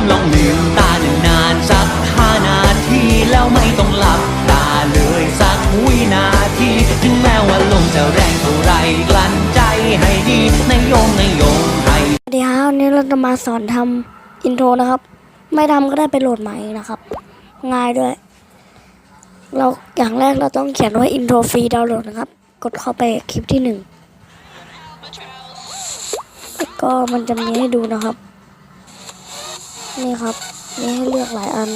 มลองลืมตาหนึ่งนานสักห้านาทีแล้วไม่ต้องหลับตาเลยสักวินาทีถึงแม้ว่าลมจะแรงเท่าไรกลั้นใจให้ดีนายโยมนายโยมให้สวัสดีครับวันนี้เราจะมาสอนทำอินโทรนะครับ ไม่ทำก็ได้ไปโหลดใหม่นะครับ ง่ายด้วย เราอย่างแรกเราต้องเขียนว่าอินโทรฟรีดาวน์โหลดนะครับ กดเข้าไปคลิปที่หนึ่งก็มันจะมีให้ดูนะครับ นี่ครับมีให้เลือกหลายอัน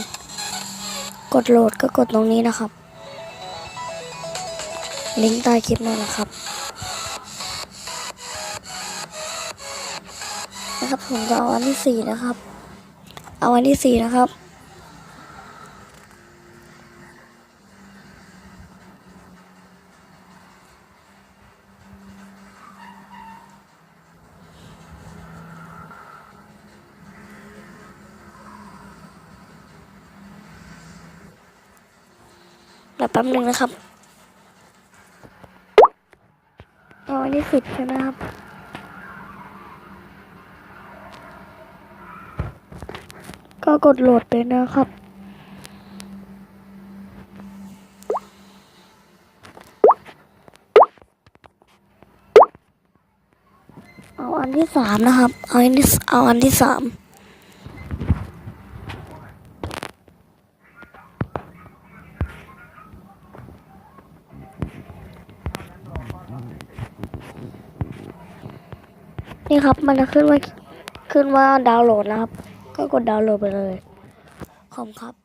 กดโหลดก็กดตรงนี้นะครับ ลิงก์ใต้คลิปนั่นแหละครับนะครับผมจะเอาอันที่สี่นะครับ เอาอันที่สี่นะครับ แบบแป๊บนึงนะครับเอาอันที่สิบใช่ไหมครับก็กดโหลดไปนะครับ เอาอันที่สามนะครับ เอาอันที่เอาอันที่สาม นี่ครับมันจะขึ้นว่าขึ้นว่าดาวน์โหลดนะครับ ก็กดดาวน์โหลดไปเลยขอบครับ